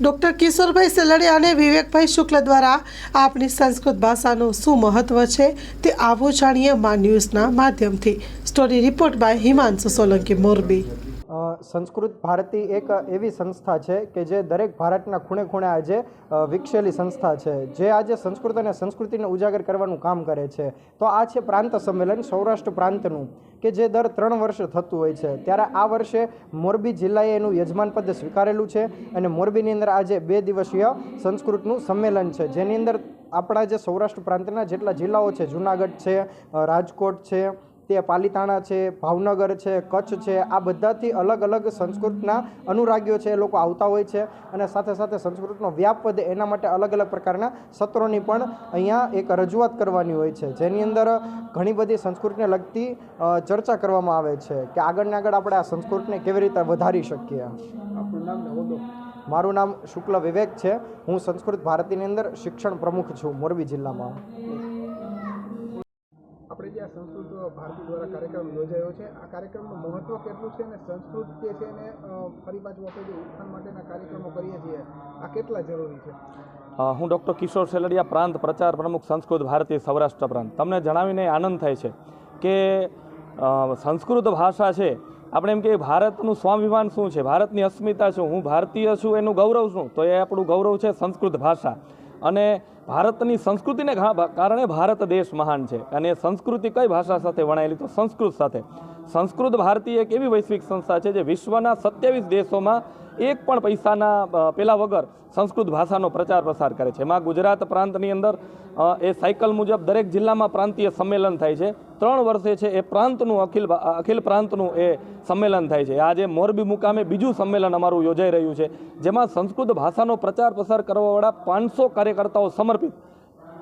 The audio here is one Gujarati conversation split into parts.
ડૉક્ટર કિશોરભાઈ સેલડિયા અને વિવેકભાઈ શુક્લ દ્વારા આપણી સંસ્કૃત ભાષાનું શું મહત્વ છે તે આવો જાણીએ મા ન્યૂઝના માધ્યમથી. Story report by Himanshu Solanki Morbi. Sanskrit Bharati એક એવી સંસ્થા છે કે જે દરેક ભારતના ખૂણે ખૂણે આજે વિકસેલી સંસ્થા છે. જે આજે સંસ્કૃત અને સંસ્કૃતિને ઉજાગર કરવાનું કામ કરે છે. તો આ છે પ્રાંત સંમેલન સૌરાષ્ટ્ર પ્રાંતનું, કે જે દર ત્રણ વર્ષે થતું હોય છે. ત્યારે આ વર્ષે મોરબી જિલ્લાએ એનું યજમાન પદ સ્વીકારેલું છે અને મોરબીની અંદર આજે બે દિવસીય સંસ્કૃતનું સંમેલન છે. જેની અંદર આપણા જે સૌરાષ્ટ્ર પ્રાંતના જેટલા જિલ્લાઓ છે, જુનાગઢ છે રાજકોટ છે તે પાલીતાણા છે ભાવનગર છે કચ્છ છે આ બધાથી અલગ અલગ સંસ્કૃતના અનુરાગીઓ છે એ લોકો આવતા હોય છે અને સાથે સાથે સંસ્કૃતનો વ્યાપ વધે એના માટે અલગ અલગ પ્રકારના સત્રોની પણ અહીંયા એક રજૂઆત કરવાની હોય છે. જેની અંદર ઘણી બધી સંસ્કૃતને લગતી ચર્ચા કરવામાં આવે છે કે આગળ ને આગળ આપણે આ સંસ્કૃતને કેવી રીતે વધારી શકીએ. મારું નામ શુક્લ વિવેક છે. હું સંસ્કૃત ભારતીની અંદર શિક્ષણ પ્રમુખ છું મોરબી જિલ્લામાં. આપણે સંસ્કૃત ભારતી દ્વારા કાર્યક્રમ યોજાયો છે. આ કાર્યક્રમનું મહત્ત્વ કેટલું છે અને સંસ્કૃત જે છે એને ફરી પાછું આપણે જે ઉત્થાન માટેના કાર્યક્રમો કરીએ છીએ, આ કેટલા જરૂરી છે? હું ડૉક્ટર કિશોર સેલડિયા, પ્રાંત પ્રચાર પ્રમુખ, સંસ્કૃત ભારતીય સૌરાષ્ટ્ર પ્રાંત. તમને જણાવીને આનંદ થાય છે કે સંસ્કૃત ભાષા છે. આપણે એમ કે ભારતનું સ્વાભિમાન શું છે? ભારતની અસ્મિતા શું? હું ભારતીય છું, એનું ગૌરવ શું? તો એ આપણું ગૌરવ છે સંસ્કૃત ભાષા. અને ભારતની સંસ્કૃતિને કારણે ભારત દેશ મહાન છે. અને સંસ્કૃતિ કઈ ભાષા સાથે વણાયેલી? તો સંસ્કૃત સાથે. સંસ્કૃત ભારતી એક એવી વૈશ્વિક સંસ્થા છે જે વિશ્વના સત્યાવીસ દેશોમાં એક પણ પૈસાના પેલા વગર સંસ્કૃત ભાષાનો પ્રચાર પ્રસાર કરે છે. એમાં ગુજરાત પ્રાંતની અંદર એ સાયકલ મુજબ દરેક જિલ્લામાં પ્રાંતીય સંમેલન થાય છે. ત્રણ વર્ષે છે એ પ્રાંતનું અખિલ અખિલ પ્રાંતનું એ સંમેલન થાય છે. આજે મોરબી મુકામે બીજું સંમેલન અમારું યોજાઈ રહ્યું છે, જેમાં સંસ્કૃત ભાષાનો પ્રચાર પ્રસાર કરવાવાળા પાંચસો કાર્યકર્તાઓ સમર્પિત.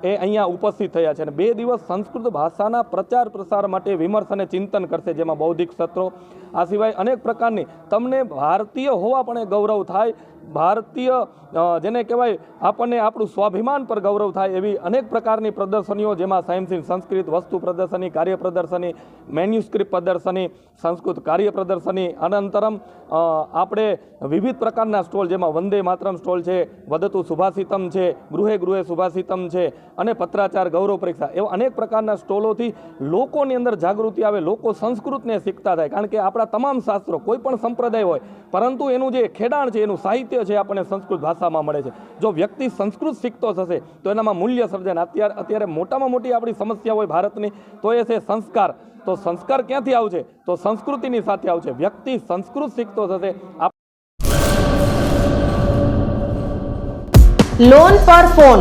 એ અહીંયા ઉપસ્થિત થયા છે અને બે દિવસ સંસ્કૃત ભાષાના પ્રચાર પ્રસાર માટે વિમર્શ અને ચિંતન કરશે, જેમાં બૌદ્ધિક સત્રો. આ સિવાય અનેક પ્રકારની તમને ભારતીય હોવા પણ એ ગૌરવ થાય. ભારતીય જેને કહેવાય આપણને આપણું સ્વાભિમાન પર ગૌરવ થાય એવી અનેક પ્રકારની પ્રદર્શનીઓ, જેમાં સાયન્સ સંસ્કૃત વસ્તુ પ્રદર્શની, કાર્ય પ્રદર્શની, મેન્યુસ્ક્રિપ્ટ પ્રદર્શની, સંસ્કૃત કાર્ય પ્રદર્શની, અનંતરમ આપણે વિવિધ પ્રકારના સ્ટોલ, જેમાં વંદે માતરમ સ્ટોલ છે, વદતુ સુભાષિતમ છે, ગૃહે ગૃહે સુભાષિતમ છે અને પત્રાચાર, ગૌરવ પરીક્ષા એવા અનેક પ્રકારના સ્ટોલોથી લોકોની અંદર જાગૃતિ આવે, લોકો સંસ્કૃતને શીખતા થાય. કારણ કે આપણા તમામ શાસ્ત્રો, કોઈ પણ સંપ્રદાય હોય, પરંતુ એનું જે ખેડાણ છે, એનું સાહિત્ય છે, આપણને સંસ્કૃત ભાષામાં મળે છે. જો વ્યક્તિ સંસ્કૃત શીખતો થશે તો એનામાં મૂલ્ય સર્જન અત્યારે અત્યારે મોટામાં મોટી આપણી સમસ્યા હોય ભારતની, તો એ છે સંસ્કાર. તો સંસ્કાર ક્યાંથી આવશે? તો સંસ્કૃતિની સાથે આવશે. વ્યક્તિ સંસ્કૃત શીખતો થશે લોન પર ફોન